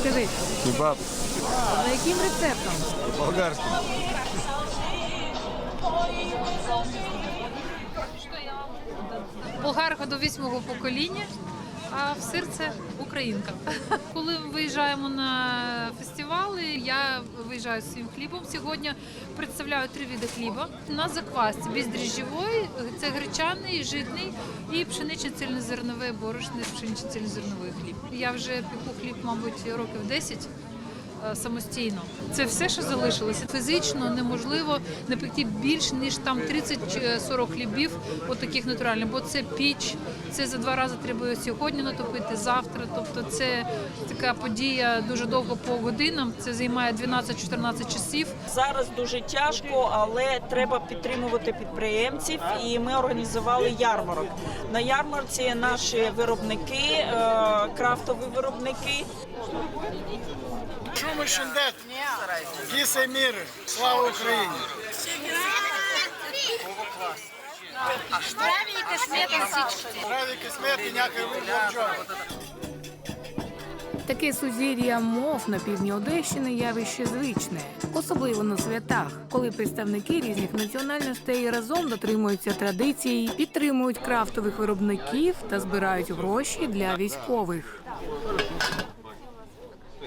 Скажи, Кебаб за яким рецептом? Болгарським. Болгарка до восьмого покоління, а в серце українка. Коли ми виїжджаємо на фестивали, я виїжджаю своїм хлібом. Сьогодні представляю три види хліба. На заквасці бездріжджовий, це гречаний, житний і пшеничний цільнозерновий борошний пшеничний цільнозерновий хліб. Я вже піку хліб, мабуть, років 10 е, самостійно. Це все, що залишилося. Фізично неможливо не пекти більше ніж там 30-40 хлібів, от таких натуральних, бо це піч, це за два рази треба сьогодні натопити, завтра. Тобто це така подія дуже довго по годинам. Це займає 12-14 часів. Зараз дуже тяжко, але треба підтримувати підприємців. І ми організували ярмарок. На ярмарці наші виробники, е, крафтові виробники, Шум і шендет, кіси міри, слава Україні! Здраві кисмети, някой виборчок. Таке сузір'я мов на півдні Одещини явище звичне, особливо на святах, коли представники різних національностей разом дотримуються традицій, підтримують крафтових виробників та збирають гроші для військових.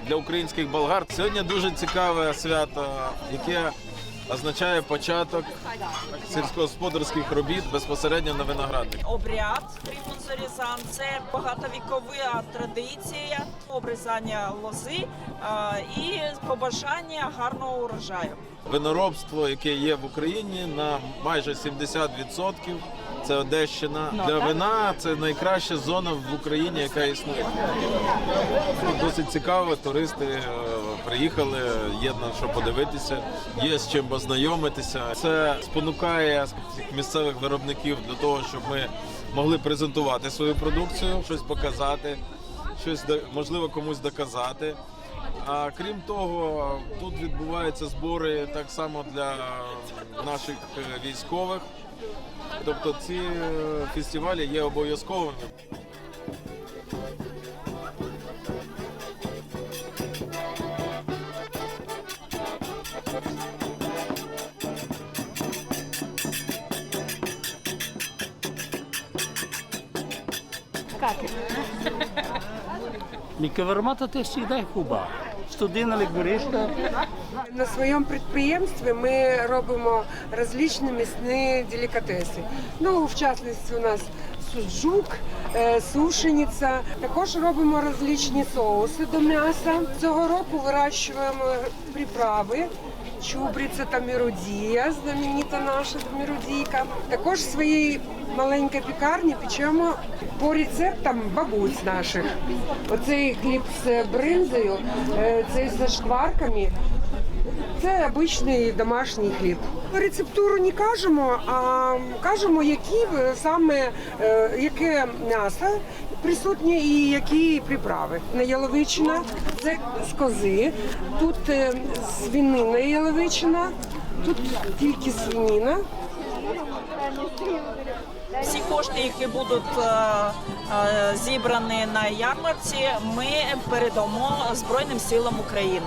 Для українських болгар сьогодні дуже цікаве свято, яке означає початок сільськогосподарських робіт безпосередньо на виноградник. обряд Фріфунзорізан. Це багатовікова традиція обрізання лози і побажання гарного урожаю. Виноробство, яке є в Україні, на майже 70%. Це Одещина. Для вина це найкраща зона в Україні, яка існує. Тут Досить цікаво. Туристи е, приїхали, є на що подивитися, є з чим познайомитися. Це спонукає місцевих виробників для того, щоб ми могли презентувати свою продукцію, щось показати, щось можливо комусь доказати. А крім того, тут відбуваються збори так само для наших е, військових. Тобто ці е, фестивалі є обов'язковими. Mi кавермата те завжди хуба. Студина лікберишка. На своєму підприємстві ми робимо различні м'ясні делікатеси. Ну, в частності у нас суджук, сушеніця. сушениця. Також робимо различні соуси до м'яса. Цього року вирощуємо приправи. Чубриця та міродія, знаменита наша міродійка. Також в своїй маленькій пікарні печемо по рецептам бабусь наших. Оцей хліб з бринзою, е, цей зі шкварками. Це обичний домашній хліб. Рецептуру не кажемо, а кажемо, які саме е, яке м'ясо присутнє і які приправи. На яловичина це з кози, тут е, свинина яловичина, тут тільки свинина. Всі кошти, які будуть е, зібрані на ярмарці, ми передамо Збройним силам України.